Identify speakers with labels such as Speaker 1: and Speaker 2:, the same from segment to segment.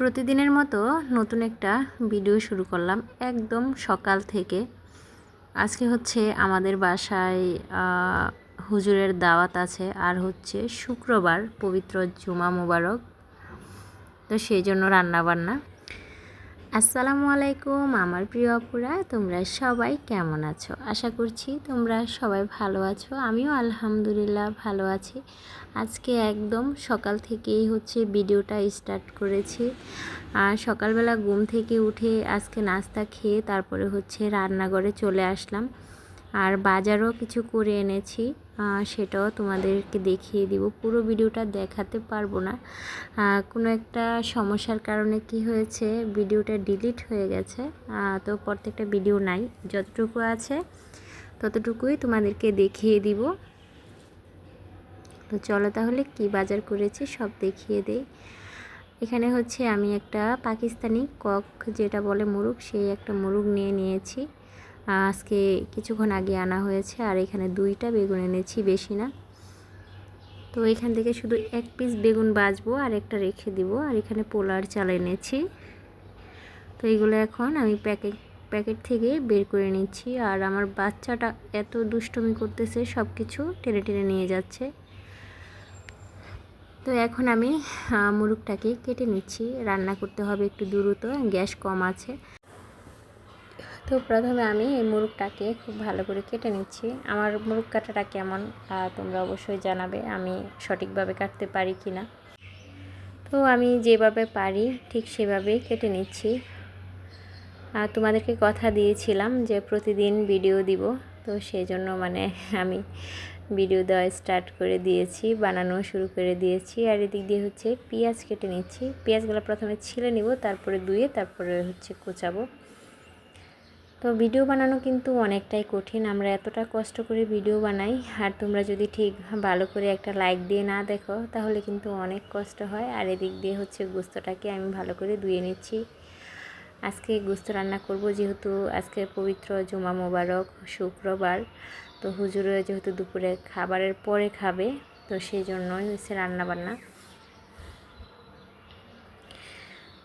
Speaker 1: প্রতিদিনের মতো নতুন একটা ভিডিও শুরু করলাম একদম সকাল থেকে। আজকে হচ্ছে আমাদের বাসায় হুজুরের দাওয়াত আছে আর হচ্ছে শুক্রবার পবিত্র জুমা মোবারক। তো সেই জন্য রান্না বান্না আসসালামু আলাইকুম, আমার প্রিয় অপুরা তোমরা সবাই কেমন আছো? আশা করছি তোমরা সবাই ভালো আছো, আমিও আলহামদুলিল্লাহ ভালো আছি। আজকে একদম সকাল থেকেই হচ্ছে ভিডিওটা স্টার্ট করেছি। আর সকালবেলা ঘুম থেকে উঠে আজকে নাস্তা খেয়ে তারপরে হচ্ছে রান্নাঘরে চলে আসলাম। আর বাজারও কিছু করে এনেছি। সেটাও তোমাদেরকে দেখিয়ে দিব। পুরো ভিডিওটা দেখাতে পারব না। কোনো একটা সমস্যার কারণে কি হয়েছে, ভিডিওটা ডিলিট হয়ে গেছে। তো প্রত্যেকটা ভিডিও নাই। যতটুকু আছে ততটুকুই তোমাদেরকে দেখিয়ে দিব। তো চলো তাহলে কি বাজার করেছি সব দেখিয়ে দেই। এখানে হচ্ছে আমি একটা পাকিস্তানি কক, যেটা বলে মুরগ সেই একটা মুরগ নিয়ে নিয়েছি। আজকে কিছুক্ষণ আগে আনা হয়েছে আর এখানে দুইটা বেগুন এনেছি বেশি না। তো এখান থেকে শুধু এক পিস বেগুন বাজবো আর একটা রেখে দিব আর এখানে পোলার চাল এনেছি। তো এগুলো এখন আমি প্যাকেট প্যাকেট থেকে বের করে নিচ্ছি আর আমার বাচ্চাটা এত দুষ্টমি করতেছে সব কিছু টেনে টেনে নিয়ে যাচ্ছে। তো এখন আমি আহ, মুরগটাকে কেটে নিচ্ছি রান্না করতে হবে একটু দ্রুত গ্যাস কম আছে। তো প্রথমে আমি এই মুরগটাকে খুব ভালো করে কেটে নিচ্ছি। আমার মুরগ কাটাটা কেমন তোমরা অবশ্যই জানাবে, আমি সঠিকভাবে কাটতে পারি কি না তো আমি যেভাবে পারি ঠিক সেভাবেই কেটে নিচ্ছি। আর তোমাদেরকে কথা দিয়েছিলাম যে প্রতিদিন ভিডিও দিব, তো সেই জন্য মানে আমি ভিডিও দেওয়া স্টার্ট করে দিয়েছি, বানানো শুরু করে দিয়েছি। আর এদিক দিয়ে হচ্ছে পেঁয়াজ কেটে নিচ্ছি। পেঁয়াজগুলো প্রথমে ছিলে নিব, তারপরে ধুয়ে তারপরে হচ্ছে কুচাবো। তো ভিডিও বানানো কিন্তু অনেকটাই কঠিন। আমরা এতটা কষ্ট করে ভিডিও বানাই, আর তোমরা যদি ঠিক ভালো করে একটা লাইক দিয়ে না দেখো, তাহলে কিন্তু অনেক কষ্ট হয়। আর এদিক দিয়ে হচ্ছে গোস্তটাকে আমি ভালো করে ধুয়ে নিচ্ছি। আজকে গোস্ত রান্না করব যেহেতু আজকে পবিত্র জুমা মোবারক, শুক্রবার। তো হুজুরে যেহেতু দুপুরে খাবারের পরে খাবে, তো সেই জন্যই হচ্ছে রান্না বান্না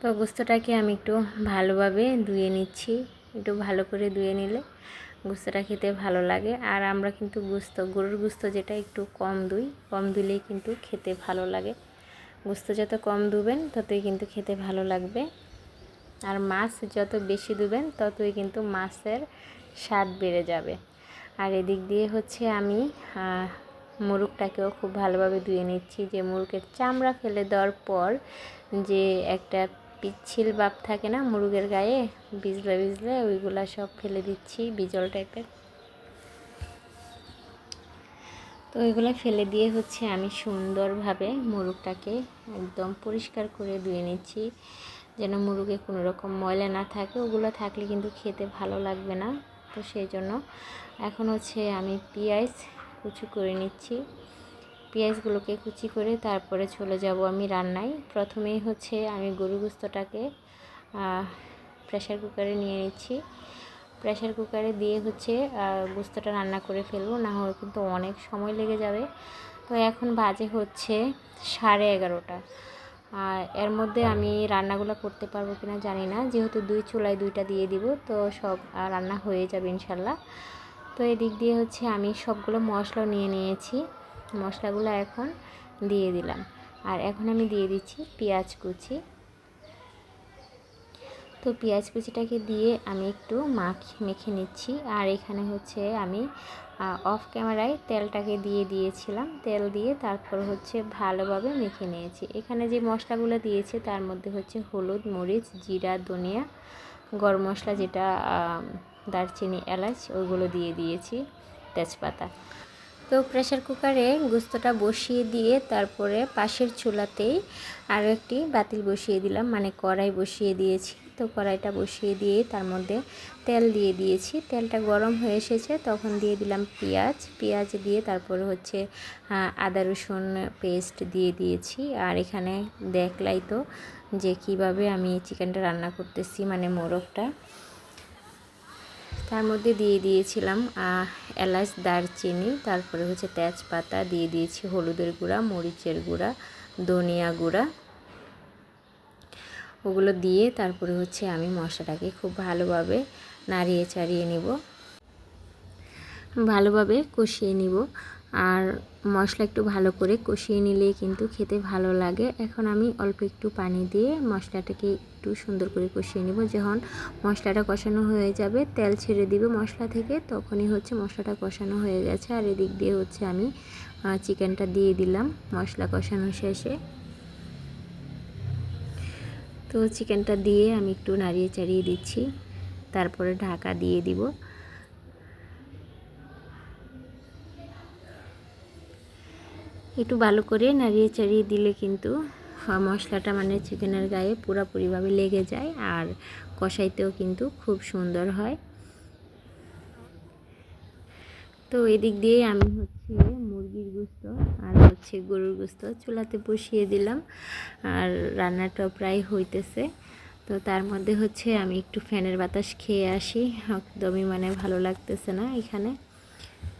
Speaker 1: তো গোস্তটাকে আমি একটু ভালোভাবে ধুয়ে নিচ্ছি। একটু ভালো করে ধুয়ে নিলে গুস্তটা খেতে ভালো লাগে। আর আমরা কিন্তু গুস্ত গরুর গুস্ত যেটা একটু কম দুই কম দিলেই কিন্তু খেতে ভালো লাগে। গুস্ত যত কম ধুবেন ততই কিন্তু খেতে ভালো লাগবে। আর মাছ যত বেশি ধুবেন ততই কিন্তু মাছের স্বাদ বেড়ে যাবে। আর এদিক দিয়ে হচ্ছে আমি আহ, মুরগটাকেও খুব ভালোভাবে ধুয়ে নিচ্ছি। যে মুরগের চামড়া ফেলে দেওয়ার পর যে একটা পিচ্ছিল বাপ থাকে না মুরগের গায়ে বিজলে বিজলে ওইগুলা সব ফেলে দিচ্ছি, বিজল টাইপের তো ওইগুলো ফেলে দিয়ে হচ্ছে আমি সুন্দরভাবে মুরগটাকে একদম পরিষ্কার করে ধুয়ে নিচ্ছি, যেন মুরগে কোনো রকম ময়লা না থাকে। ওগুলো থাকলে কিন্তু খেতে ভালো লাগবে না। তো সেই জন্য এখন হচ্ছে আমি পেঁয়াজ কুচি করে নিচ্ছি। পেঁয়াজগুলোকে কুচি করে তারপরে চলে যাব আমি রান্নায়। প্রথমেই হচ্ছে আমি গরু গোস্তটাকে প্রেশার কুকারে নিয়ে নিচ্ছি। প্রেশার কুকারে দিয়ে হচ্ছে গোস্তটা রান্না করে ফেলব, না হলে কিন্তু অনেক সময় লেগে যাবে। তো এখন বাজে হচ্ছে সাড়ে এগারোটা। এর মধ্যে আমি রান্নাগুলো করতে পারব কিনা জানি না, যেহেতু দুই চুলায় দুইটা দিয়ে দিব, তো সব রান্না হয়ে যাবে ইনশাল্লাহ। তো এদিক দিয়ে হচ্ছে আমি সবগুলো মশলা নিয়ে নিয়েছি। মশলাগুলো এখন দিয়ে দিলাম। আর এখন আমি দিয়ে দিচ্ছি পেঁয়াজ কুচি। তো পেঁয়াজ কুচিটাকে দিয়ে আমি একটু মাখ, মেখে নিচ্ছি। আর এখানে হচ্ছে আমি অফ ক্যামেরায় তেলটাকে দিয়ে দিয়েছিলাম। তেল দিয়ে তারপর হচ্ছে ভালোভাবে মেখে নিয়েছি। এখানে যে মশলাগুলো দিয়েছে তার মধ্যে হচ্ছে হলুদ, মরিচ, জিরা, ধনিয়া, গরম মশলা যেটা দারচিনি, এলাচ, ওইগুলো দিয়ে দিয়েছি তেজপাতা। তো প্রেসার কুকারে গোস্তটা বসিয়ে দিয়ে তারপরে পাশের চুলাতেই আরও একটি বাতিল বসিয়ে দিলাম। মানে কড়াই বসিয়ে দিয়েছি। তো কড়াইটা বসিয়ে দিয়ে তার মধ্যে তেল দিয়ে দিয়েছি। তেলটা গরম হয়ে এসেছে। তখন দিয়ে দিলাম পেঁয়াজ। পেঁয়াজ দিয়ে তারপরে হচ্ছে আদা রসুন পেস্ট দিয়ে দিয়েছি। আর এখানে দেখলাই তো যে কীভাবে আমি চিকেনটা রান্না করতেছি মানে মোরগটা। তার মধ্যে দিয়ে দিয়েছিলাম এলাচ, দারচিনি, তারপরে হচ্ছে তেজপাতা, দিয়ে দিয়েছি হলুদের গুঁড়া, মরিচের গুঁড়া, ধনিয়া গুঁড়া। ওগুলো দিয়ে তারপরে হচ্ছে আমি মশলাটাকে খুব ভালোভাবে নাড়িয়ে চাড়িয়ে নিব, ভালোভাবে কষিয়ে নিব। আর মশলা একটু ভালো করে কষিয়ে নিলে কিন্তু খেতে ভালো লাগে। এখন আমি অল্প একটু পানি দিয়ে মশলাটাকে একটু সুন্দর করে কষিয়ে নিব। যখন মশলাটা কষানো হয়ে যাবে, তেল ছেড়ে দিবে মশলা থেকে, তখনই হচ্ছে মশলাটা কষানো হয়ে গেছে। আর এদিক দিয়ে হচ্ছে আমি চিকেনটা দিয়ে দিলাম মশলা কষানো শেষে। তো চিকেনটা দিয়ে আমি একটু নাড়িয়ে চাড়িয়ে দিচ্ছি। তারপরে ঢাকা দিয়ে দিব। একটু ভালো করে নাড়িয়ে চাড়িয়ে দিলে কিন্তু মশলাটা মানে চিকেনের গায়ে পুরোপুরিভাবে লেগে যায় আর কষাইতেও কিন্তু খুব সুন্দর হয়। তো এদিক দিয়ে আমি হচ্ছে মুরগির গুস্ত আর হচ্ছে গরুর গুস্ত চুলাতে বসিয়ে দিলাম আর রান্নাটাও প্রায় হইতেছে। তো তার মধ্যে হচ্ছে আমি একটু ফ্যানের বাতাস খেয়ে আসি, একদমই মানে ভালো লাগতেছে না এখানে।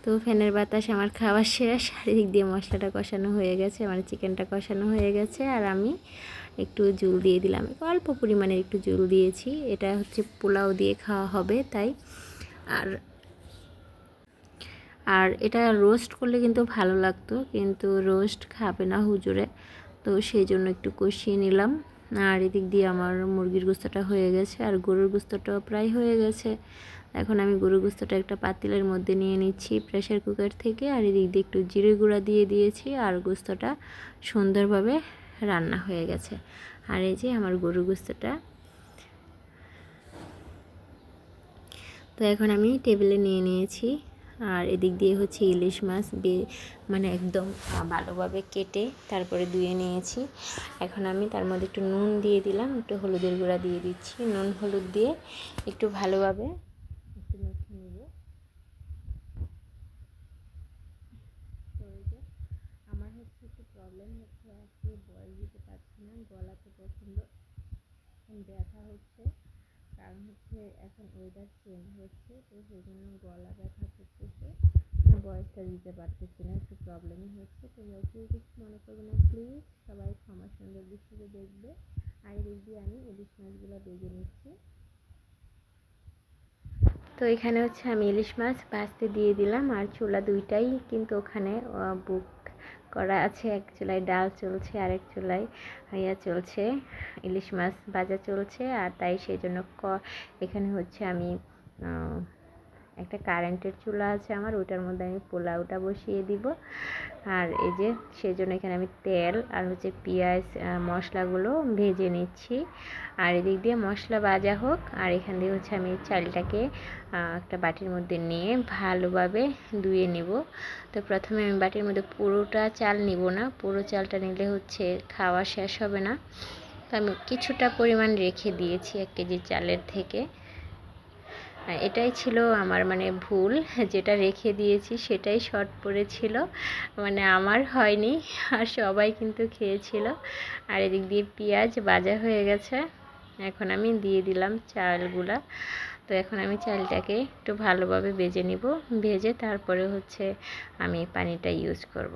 Speaker 1: তো ফ্যানের বাতাস আমার খাওয়া আর এদিক দিয়ে মশলাটা কষানো হয়ে গেছে মানে চিকেনটা কষানো হয়ে গেছে, আর আমি একটু জুল দিয়ে দিলাম। অল্প পরিমাণের একটু জুল দিয়েছি, এটা হচ্ছে পোলাও দিয়ে খাওয়া হবে তাই। আর আর এটা রোস্ট করলে কিন্তু ভালো লাগতো, কিন্তু রোস্ট খাবে না হুজুরে, তো সেই জন্য একটু কষিয়ে নিলাম। আর এদিক দিয়ে আমার মুরগির গুস্তটা হয়ে গেছে, আর গরুর গুস্তটাও প্রায় হয়ে গেছে। এখন আমি গরুর গুস্তটা একটা পাতিলের মধ্যে নিয়ে নিচ্ছি প্রেশার কুকার থেকে আর এদিক দিয়ে একটু জিরে গুঁড়া দিয়ে দিয়েছি আর গুস্তটা সুন্দরভাবে রান্না হয়ে গেছে। আর এই যে আমার গরুর গুস্তটা। তো এখন আমি টেবিলে নিয়ে নিয়েছি আর এদিক দিয়ে হচ্ছে ইলিশ মাছ বে মানে একদম ভালোভাবে কেটে তারপরে ধুয়ে নিয়েছি। এখন আমি তার মধ্যে একটু নুন দিয়ে দিলাম, একটু হলুদের গুঁড়া দিয়ে দিচ্ছি। নুন, হলুদ দিয়ে একটু ভালোভাবে একটু মেখে নেব তো যে আমার হচ্ছে একটু প্রবলেম হচ্ছে আজকে বয়স দিতে পারছি না গলাতে প্রচণ্ড ব্যথা হচ্ছে কারণ হচ্ছে এখন ওয়েদার চেঞ্জ হচ্ছে, তো সেই জন্য গলা ব্যথা করতেছে। বয়সটা দিতে পারতেছি না, একটু প্রবলেমই হচ্ছে, তো কেউ কিছু মনে করবে না প্লিজ সবাই ক্ষমা সুন্দর দৃষ্টিতে দেখবে। আর এদিক আমি, ইলিশ মাছগুলো বেজে নিচ্ছি। তো এখানে হচ্ছে আমি ইলিশ মাছ ভাজতে দিয়ে দিলাম, আর চুলা দুইটাই কিন্তু ওখানে বুক করা আছে, এক চুলায় ডাল চলছে আর এক চুলায় ইয়া চলছে, ইলিশ মাছ ভাজা চলছে, আর তাই সেই জন্য ক, এখানে হচ্ছে আমি একটা কারেন্টের চুলা আছে আমার ওটার মধ্যে আমি পোলাওটা বসিয়ে দিব। আর এই যে সেই জন্য এখানে আমি তেল আর হচ্ছে পেঁয়াজ মশলাগুলো ভেজে নিচ্ছি। আর এদিক দিয়ে মশলা ভাজা হোক, আর এখান দিয়ে হচ্ছে আমি চালটাকে একটা বাটির মধ্যে নিয়ে ভালোভাবে ধুয়ে নিব। তো প্রথমে আমি বাটির মধ্যে পুরোটা চাল নিব না, পুরো চালটা নিলে হচ্ছে খাওয়া শেষ হবে না। তো আমি কিছুটা পরিমাণ রেখে দিয়েছি এক কেজি চালের থেকে। এটাই ছিল আমার মানে ভুল, যেটা রেখে দিয়েছি সেটাই শর্ট পড়েছিল। মানে আমার হয়নি, আর সবাই কিন্তু খেয়েছিল। আর এদিক দিয়ে পেঁয়াজ বাজা হয়ে গেছে। এখন আমি দিয়ে দিলাম চালগুলা। তো এখন আমি চালটাকে একটু ভালোভাবে ভেজে নিব। ভেজে তারপরে হচ্ছে আমি পানিটা ইউজ করব।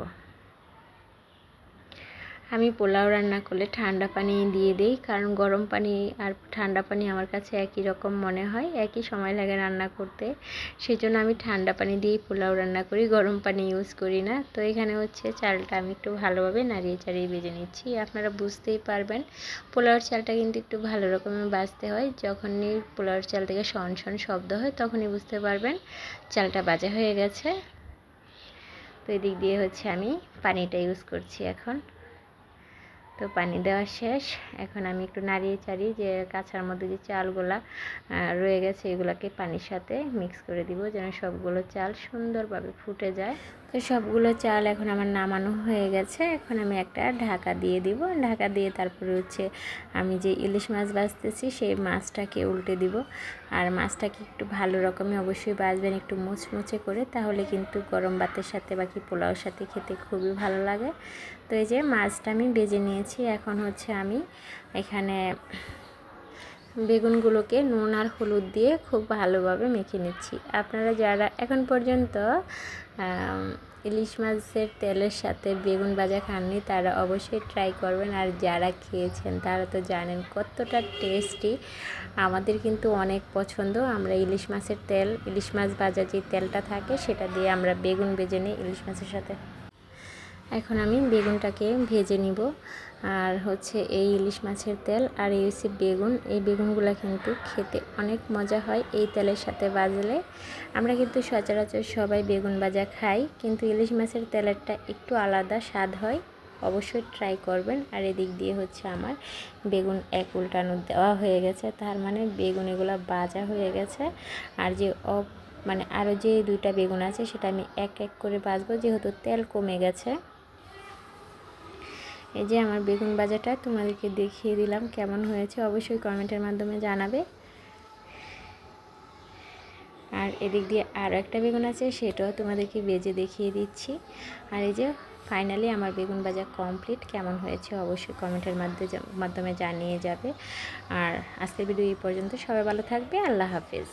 Speaker 1: আমি পোলাও রান্না করলে ঠান্ডা পানি দিয়ে দিই, কারণ গরম পানি আর ঠান্ডা পানি আমার কাছে একই রকম মনে হয়, একই সময় লাগে রান্না করতে। সেই জন্য আমি ঠান্ডা পানি দিয়েই পোলাও রান্না করি, গরম পানি ইউজ করি না। তো এখানে হচ্ছে চালটা আমি একটু ভালোভাবে নাড়িয়ে চাড়িয়ে ভেজে নিচ্ছি। আপনারা বুঝতেই পারবেন, পোলাওর চালটা কিন্তু একটু ভালো রকমের বাজতে হয়। যখনই পোলাওর চাল থেকে শন শন শব্দ হয়, তখনই বুঝতে পারবেন চালটা বাজা হয়ে গেছে। তো এদিক দিয়ে হচ্ছে আমি পানিটা ইউজ করছি এখন। তো পানি দেওয়া শেষ। এখন আমি একটু নাড়িয়ে চাড়িয়ে যে কাঁচার মধ্যে যে চালগুলা রয়ে গেছে, এগুলাকে পানির সাথে মিক্স করে দিব যেন সবগুলো চাল সুন্দরভাবে ফুটে যায়। তো সবগুলো চাল এখন আমার নামানো হয়ে গেছে। এখন আমি একটা ঢাকা দিয়ে দিব। ঢাকা দিয়ে তারপরে হচ্ছে আমি যে ইলিশ মাছ বাছতেছি সেই মাছটাকে উল্টে দিব। আর মাছটাকে একটু ভালো রকমই অবশ্যই বাজবেন একটু মুচমুচে করে, তাহলে কিন্তু গরম ভাতের সাথে বাকি পোলাওর সাথে খেতে খুবই ভালো লাগে। তো এই যে মাছটা আমি বেজে নিয়েছি। এখন হচ্ছে আমি এখানে বেগুনগুলোকে নুন আর হলুদ দিয়ে খুব ভালোভাবে মেখে নিচ্ছি। আপনারা যারা এখন পর্যন্ত ইলিশ মাছের তেলের সাথে বেগুন ভাজা খাননি, তারা অবশ্যই ট্রাই করবেন। আর যারা খেয়েছেন, তারা তো জানেন কতটা টেস্টি আমাদের কিন্তু অনেক পছন্দ, আমরা ইলিশ মাছের তেল, ইলিশ মাছ ভাজা যে তেলটা থাকে, সেটা দিয়ে আমরা বেগুন বেজে নিই ইলিশ মাছের সাথে। এখন আমি বেগুনটাকে ভেজে নিব। আর হচ্ছে এই ইলিশ মাছের তেল আর এই হচ্ছে বেগুন। এই বেগুনগুলো কিন্তু খেতে অনেক মজা হয় এই তেলের সাথে বাজলে। আমরা কিন্তু সচরাচর সবাই বেগুন ভাজা খাই, কিন্তু ইলিশ মাছের তেলেরটা একটু আলাদা স্বাদ হয়। অবশ্যই ট্রাই করবেন। আর এদিক দিয়ে হচ্ছে আমার বেগুন এক উল্টানো দেওয়া হয়ে গেছে। তার মানে বেগুন এগুলো বাজা হয়ে গেছে। আর যে অ মানে আরও যে দুইটা বেগুন আছে সেটা আমি এক এক করে ভাজবো, যেহেতু তেল কমে গেছে। এই যে আমার বেগুন ভাজাটা তোমাদেরকে দেখিয়ে দিলাম কেমন হয়েছে, অবশ্যই কমেন্টের মাধ্যমে জানাবে। আর এদিক দিয়ে আরও একটা বেগুন আছে, সেটাও তোমাদেরকে বেজে দেখিয়ে দিচ্ছি। আর এই যে ফাইনালি আমার বেগুন ভাজা কমপ্লিট, কেমন হয়েছে অবশ্যই কমেন্টের মাধ্যমে মাধ্যমে জানিয়ে যাবে। আর আজকের ভিডিও এই পর্যন্ত, সবাই ভালো থাকবে, আল্লাহ হাফেজ।